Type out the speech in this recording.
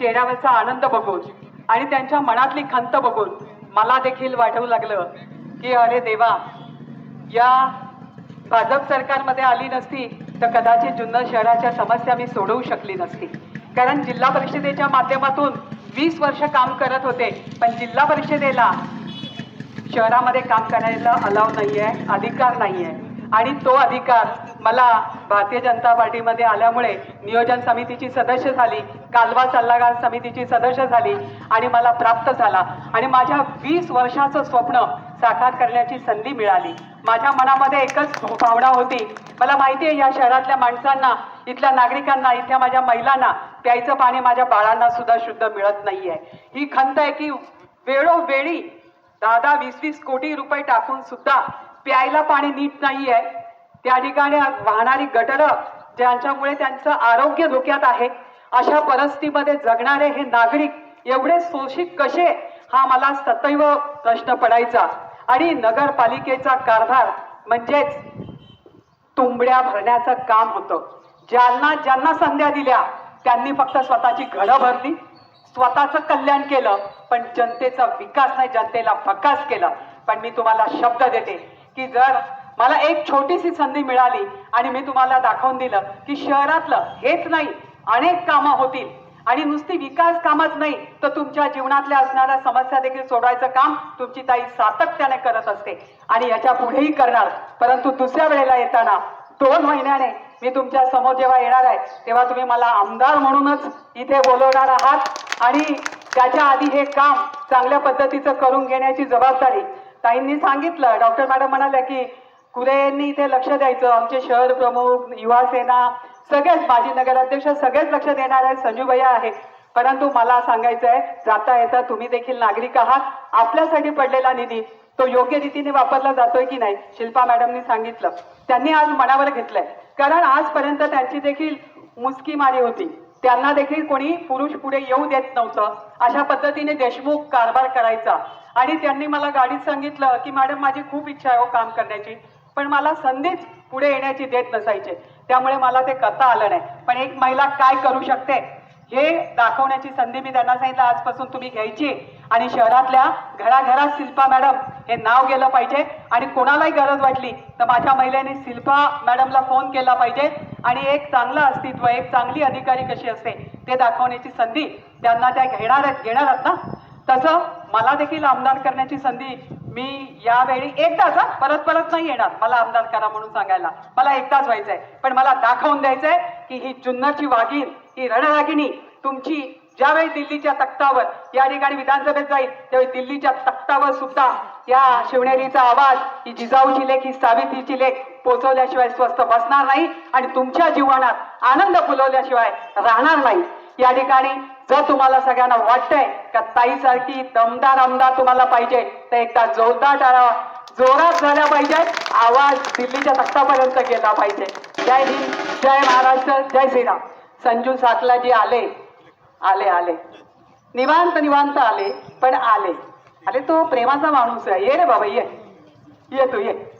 चेहऱ्यावरचा आनंद बघून आणि त्यांच्या मनातली खंत बघून मला देखील वाटवू लागलं की अरे देवा या भाजप सरकारमध्ये आली नसती तर कदाचित जुन्नर शहराच्या समस्या मी सोडवू शकली नसती. कारण जिल्हा परिषदेच्या माध्यमातून वीस वर्ष काम करत होते पण जिल्हा परिषदेला शहरामध्ये काम करायला अलाव नाही आहे अधिकार नाही आहे आणि तो अधिकार मला भारतीय जनता पार्टीमध्ये आल्यामुळे नियोजन समितीची सदस्य झाली कालवा सल्लागार समितीची सदस्य झाली आणि मला प्राप्त झाला. आणि माझ्या वीस वर्षाचं स्वप्न साकार करण्याची संधी मिळाली. माझ्या मनामध्ये एकच भावना होती. मला माहिती आहे या शहरातल्या माणसांना इथल्या नागरिकांना इथल्या माझ्या महिलांना प्यायचं पाणी माझ्या बाळांना सुद्धा शुद्ध मिळत नाहीये. ही खंत आहे की वेळोवेळी दहा दहा वीस वीस कोटी रुपये टाकून सुद्धा प्यायला पाणी नीट नाहीये. त्या ठिकाणी वाहणारी गटर ज्यांच्यामुळे त्यांचं आरोग्य धोक्यात आहे अशा परिस्थितीमध्ये जगणारे हे नागरिक एवढे शोषित कसे? हा मला सदैव प्रश्न पडायचा. आणि नगरपालिकेचा कारभार म्हणजेच तुंबड्या भरण्याचं काम होतं. ज्यांना ज्यांना संध्या दिल्या त्यांनी फक्त स्वतःची घरं भरली. स्वतःचं कल्याण केलं पण जनतेचा विकास नाही जनतेला फकास केलं. पण मी तुम्हाला शब्द देते की जर मला एक छोटीशी संधी मिळाली आणि मी तुम्हाला दाखवून दिलं की शहरातलं हेच नाही अनेक कामं होतील आणि नुसती विकास कामच नाही तर तुमच्या जीवनातल्या असणाऱ्या समस्या देखील सोडवायचं काम तुमची ताई सातत्याने करत असते आणि याच्या पुढेही करणार. परंतु दुसऱ्या वेळेला येताना दोन महिन्याने मी तुमच्यासमोर जेव्हा येणार आहे तेव्हा तुम्ही मला आमदार म्हणूनच इथे बोलवणार आहात आणि त्याच्या आधी हे काम चांगल्या पद्धतीचं करून घेण्याची जबाबदारी ताईंनी सांगितलं डॉक्टर मॅडम म्हणाल्या की कुरे यांनी इथे लक्ष द्यायचं. आमचे शहर प्रमुख युवा सेना सगळेच माजी नगराध्यक्ष सगळेच लक्ष देणार आहेत. संजूभैया आहे. परंतु मला सांगायचं आहे जाता येता तुम्ही देखील नागरिक आहात. आपल्यासाठी पडलेला निधी तो योग्य रीतीने वापरला जातोय की नाही शिल्पा मॅडमनी सांगितलं. त्यांनी आज मनावर घेतलंय. कारण आजपर्यंत त्यांची देखील मुस्की मारी होती. त्यांना देखील कोणी पुरुष पुढे येऊ देत नव्हतं. अशा पद्धतीने देशमुख कारभार करायचा. आणि त्यांनी मला गाडीत सांगितलं की मॅडम माझी खूप इच्छा आहे हो काम करण्याची. पण मला संधीच पुढे येण्याची देत नसायचे. त्यामुळे मला ते करता आलं नाही. पण एक महिला काय करू शकते? हे दाखवण्याची संधी मी त्यांना सांगितलं. आजपासून तुम्ही घ्यायची. आणि शहरातल्या घराघरात शिल्पा मॅडम हे नाव गेलं पाहिजे. आणि कोणालाही गरज वाटली तर माझ्या महिलेने शिल्पा मॅडमला फोन केला पाहिजे. आणि एक चांगलं अस्तित्व एक चांगली अधिकारी कशी असते ते दाखवण्याची संधी त्यांना त्या घेणार आहेत घेणार आहेत ना? तसं मला देखील आमदार करण्याची संधी मी यावेळी एकदाच हा, परत परत नाही येणार मला आमदार करा म्हणून सांगायला. मला एकदाच व्हायचंय पण मला दाखवून द्यायचंय की ही जुन्नरची वाघीण ही रणरागिणी तुमची ज्यावेळी दिल्लीच्या तख्तावर या ठिकाणी विधानसभेत जाईल त्यावेळी दिल्लीच्या तख्तावर सुद्धा या शिवनेरीचा आवाज ही जिजाऊची लेख ही सावित्रीची लेख पोचवल्याशिवाय स्वस्त बसणार नाही आणि तुमच्या जीवनात आनंद फुलवल्याशिवाय राहणार नाही. या ठिकाणी जर तुम्हाला सगळ्यांना वाटतंय का ताईसारखी दमदार आमदार तुम्हाला पाहिजे तर एकदा जोरदार टाळा. जोरात झाल्या पाहिजे आवाज दिल्लीच्या तख्तापर्यंत गेला पाहिजे. जय हिंद जय महाराष्ट्र जय श्रीराम. संजू सातला जे आले. आले आले. निवांत निवांत आले पण आले. अरे तो प्रेमाचा माणूस आहे. ये रे बाबा ये. ये तू ये.